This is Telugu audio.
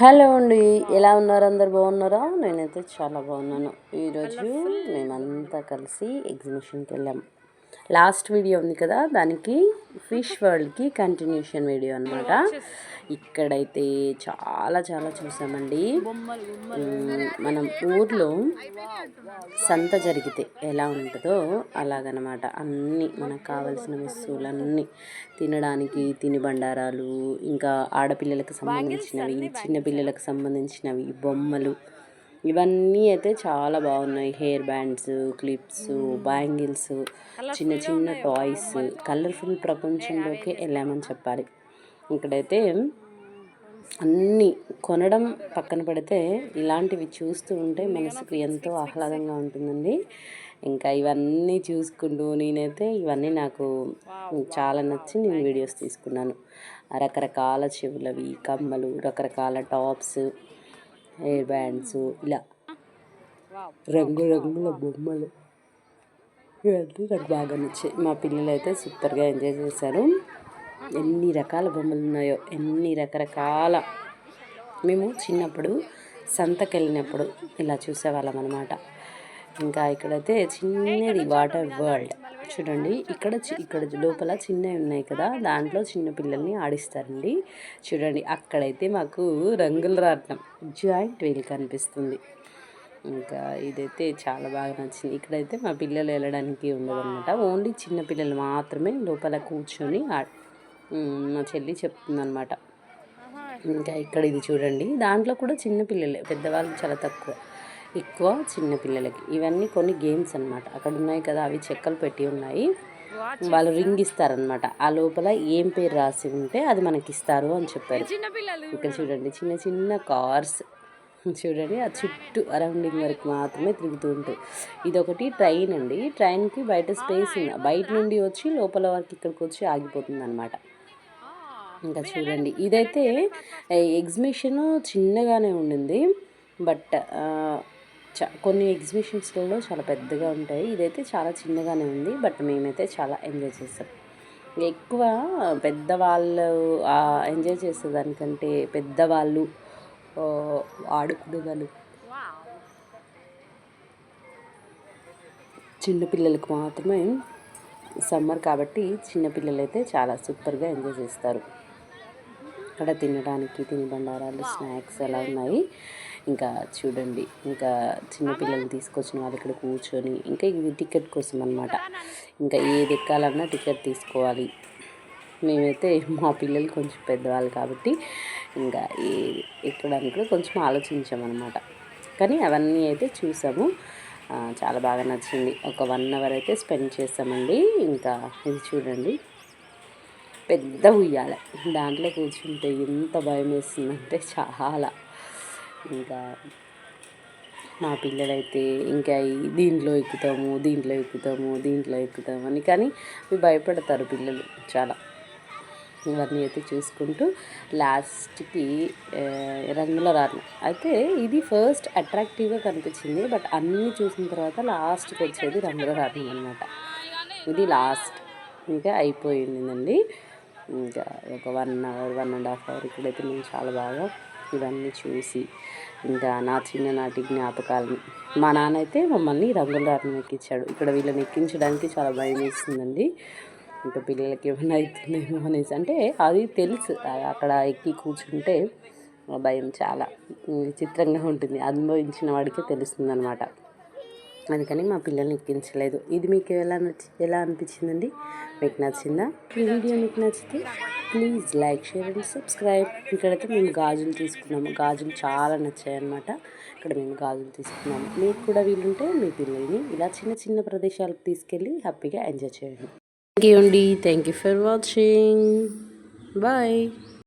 హలో అండి ఎలా ఉన్నారు? అందరు బాగున్నారా? నేనైతే చాలా బాగున్నాను. ఈరోజు మేమంతా కలిసి ఎగ్జిబిషన్కి వెళ్ళాం. లాస్ట్ వీడియో ఉంది కదా దానికి ఫిష్ వరల్డ్కి కంటిన్యూషన్ వీడియో అనమాట ఇక్కడైతే చాలా చాలా చూసామండి. మనం ఊర్లో సంత జరిగితే ఎలా ఉంటుందో అలాగనమాట. అన్నీ మనకు కావాల్సిన వస్తువులన్నీ తినడానికి తినుబండారాలు ఇంకా ఆడపిల్లలకు సంబంధించినవి చిన్నపిల్లలకు సంబంధించినవి బొమ్మలు ఇవన్నీ అయితే చాలా బాగున్నాయి. హెయిర్ బ్యాండ్స్ క్లిప్స్ బ్యాంగిల్స్ చిన్న చిన్న టాయ్స్ కలర్ఫుల్ ప్రపంచంలోకి వెళ్ళామని చెప్పాలి. ఇక్కడైతే అన్నీ కొనడం పక్కన పెడితే ఇలాంటివి చూస్తూ ఉంటే మనసుకు ఎంతో ఆహ్లాదంగా ఉంటుందండి. ఇంకా ఇవన్నీ చూసుకుంటూ నేనైతే ఇవన్నీ నాకు చాలా నచ్చి నేను వీడియోస్ తీసుకున్నాను. రకరకాల చెవులవి కమ్మలు రకరకాల టాప్స్ హెయిర్ బ్యాండ్స్ ఇలా. రంగురంగుల బొమ్మలు. ఇవన్నీ నాకు బాగా నచ్చాయి. మా పిల్లలు అయితే సూపర్గా ఎంజాయ్ చేశారు. ఎన్ని రకాల బొమ్మలు ఉన్నాయో ఎన్ని రకరకాల. మేము చిన్నప్పుడు సంతకి వెళ్ళినప్పుడు ఇలా చూసేవాళ్ళం అనమాట ఇంకా ఇక్కడైతే చిన్నది వాటర్ వరల్డ్. చూడండి ఇక్కడ ఇక్కడ లోపల చిన్నవి ఉన్నాయి కదా దాంట్లో చిన్న పిల్లల్ని ఆడిస్తారండి. చూడండి అక్కడైతే మాకు రంగుల రాట్నం జాయింట్ వీల్ కనిపిస్తుంది. ఇంకా ఇదైతే చాలా బాగా నచ్చింది. ఇక్కడైతే మా పిల్లలు వెళ్ళడానికి ఉండదన్నమాట ఓన్లీ చిన్న పిల్లలు మాత్రమే లోపల కూర్చొని మా చెల్లి చెప్తుందన్నమాట. ఇంకా ఇక్కడ ఇది చూడండి దాంట్లో కూడా చిన్న పిల్లలే పెద్దవాళ్ళు చాలా తక్కువ. ఎక్కువ చిన్న పిల్లలకి. ఇవన్నీ కొన్ని గేమ్స్ అన్నమాట. అక్కడ ఉన్నాయి కదా అవి చెక్కలు పెట్టి ఉన్నాయి. వాళ్ళు రింగ్ ఇస్తారనమాట ఆ లోపల ఏం పేరు రాసి ఉంటే అది మనకి ఇస్తారు అని చెప్పారు. ఇక్కడ చూడండి చిన్న చిన్న కార్స్ చూడండి ఆ చుట్టూ అరౌండింగ్ వరకు మాత్రమే తిరుగుతూ ఉంటాయి ఇది ట్రైన్ అండి. ట్రైన్కి బయట స్పేస్ ఉంది బయట నుండి వచ్చి లోపల వరకు ఇక్కడికి వచ్చి ఆగిపోతుంది అనమాట ఇంకా చూడండి ఇదైతే ఎగ్జిబిషన్ చిన్నగానే ఉండింది. బట్ కొన్ని ఎగ్జిబిషన్స్లలో చాలా పెద్దగా ఉంటాయి. ఇదైతే చాలా చిన్నగానే ఉంది బట్ మేమైతే చాలా ఎంజాయ్ చేసాం. ఎక్కువ పెద్దవాళ్ళు ఎంజాయ్ చేసేదానికంటే పెద్దవాళ్ళు ఆడుకునే వాళ్ళు చిన్నపిల్లలకు మాత్రమే సమ్మర్ కాబట్టి చిన్నపిల్లలు అయితే చాలా సూపర్గా ఎంజాయ్ చేస్తారు. అక్కడ తినడానికి తిని బండారాలు స్నాక్స్ అలా ఉన్నాయి. ఇంకా చూడండి ఇంకా చిన్నపిల్లల్ని తీసుకొచ్చిన వాళ్ళు ఇక్కడ కూర్చొని ఇంకా ఇది టికెట్ కోసం అనమాట ఇంకా ఏది ఎక్కాలన్నా టికెట్ తీసుకోవాలి. మేమైతే మా పిల్లలు కొంచెం పెద్దవాళ్ళు కాబట్టి ఇంకా ఏ ఎక్కడానికి కూడా కొంచెం ఆలోచించామన్నమాట కానీ అవన్నీ అయితే చూసాము. చాలా బాగా నచ్చింది. ఒక వన్ అవర్ అయితే స్పెండ్ చేసామండి ఇంకా ఇది చూడండి. పెద్ద ఉయ్యాల. దాంట్లో కూర్చుంటే ఎంత భయం వేస్తుందంటే చాలా. ఇంకా మా పిల్లలైతే ఇంకా దీంట్లో ఎక్కుతాము దీంట్లో ఎక్కుతాము దీంట్లో ఎక్కుతాము అని. కానీ భయపడతారు పిల్లలు చాలా. ఇవన్నీ అయితే చూసుకుంటూ లాస్ట్కి రంగుల రాను అయితే ఇది ఫస్ట్ అట్రాక్టివ్గా కనిపించింది. బట్ అన్నీ చూసిన తర్వాత లాస్ట్కి వచ్చేది రంగుల రాను అనమాట ఇది లాస్ట్. ఇంకా అయిపోయిందండి. ఇంకా ఒక one hour one and half hour ఇక్కడైతే మేము చాలా బాగా ఇవన్నీ చూసి ఇంకా నా చిన్ననాటి జ్ఞాపకాలను. మా నాన్న అయితే మమ్మల్ని రంగుల రాట్నం ఎక్కించాడు. ఇక్కడ వీళ్ళని ఎక్కించడానికి చాలా భయం వేస్తుందండి. ఇంకా పిల్లలకి ఏమైనా అవుతుందేమో అనేసి. అంటే అది తెలుసు. అక్కడ ఎక్కి కూర్చుంటే ఆ భయం చాలా విచిత్రంగా ఉంటుంది. అనుభవించిన వాడికే తెలుస్తుంది అనమాట అందుకని మా పిల్లల్ని ఎక్కించలేదు. ఇది మీకు ఎలా నచ్చి ఎలా అనిపించిందండి? మీకు నచ్చిందా? ఈ వీడియో మీకు నచ్చితే please like share and subscribe. ఇక్కడైతే మేము గాజులు తీసుకున్నాము. గాజులు చాలా నచ్చాయి అనమాట ఇక్కడ మేము గాజులు తీసుకున్నాము. మీకు కూడా వీలుంటే మీ పిల్లల్ని ఇలా చిన్న చిన్న ప్రదేశాలకు తీసుకెళ్ళి హ్యాపీగా ఎంజాయ్ చేయండి. థ్యాంక్ యూ అండి. Thank you for watching bye